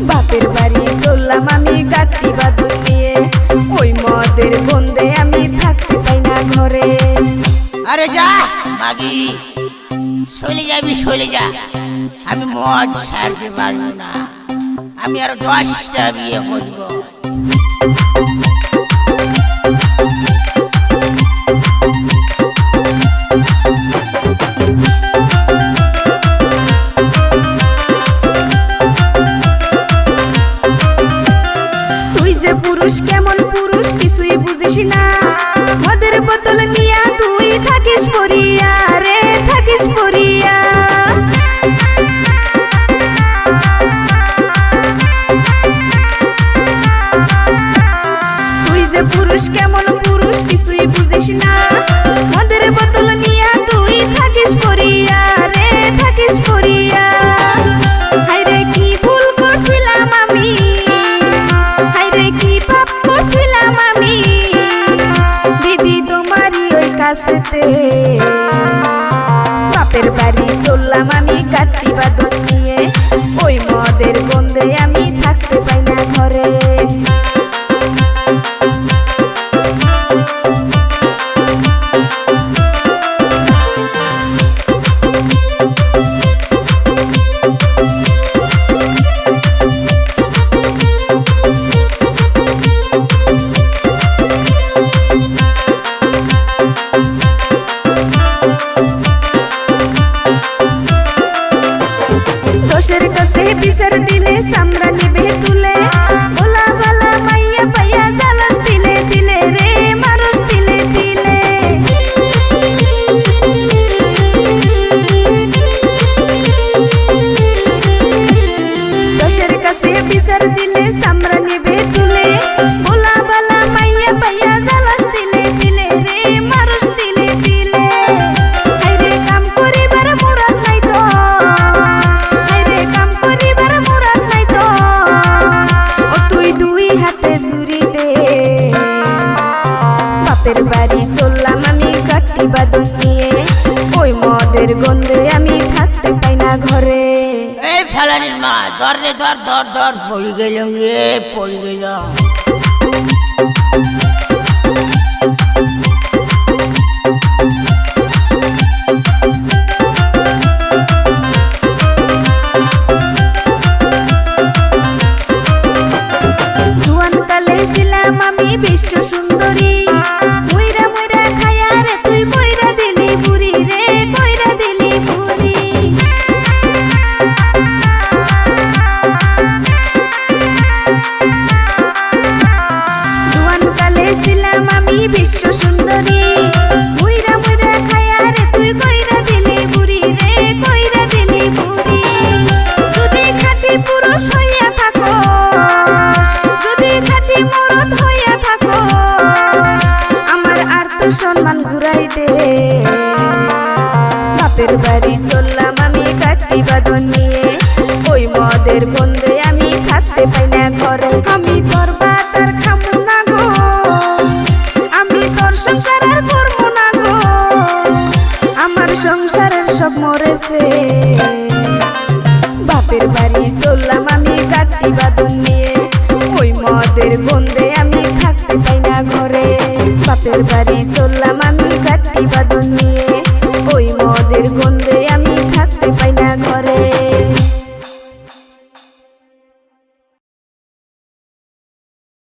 বাপের বাড়ি চললাম আমি গাছি বাদুর নিয়ে। ওই মদের বন্ধে আমি থাকতে পাই না ঘরে। আরে যা, মাগি। চলে যাবি চলে যা। আমি মদ ছাড়তে পারব না। আমি আরও দশটা বিয়ে করব। বুঝিস না বোতল নিয়া তুই থাকিস পরিয়া রে, থাকিস পরিয়া তুই যে পুরুষ, কেমন পুরুষ, কিছুই বুঝিস না। से बिसर दिले समरा निभे तुले बोला वाला मैया भैया जालस दिले दिले रे, मारस दिले दिले। दशर का से बिसर दिले समरा বাপের বাড়ি চললাম আমি কাটি বাদন নিয়ে। ওই মদের গন্ধে আমি থাকতে পাই না ঘরে। এই ফেলানির মা, ধর ধর ধর দর পড়ে গেলাম রে, পড়ে গেলাম। সংসারের সব মরেছে। বাপের বাড়ি চললাম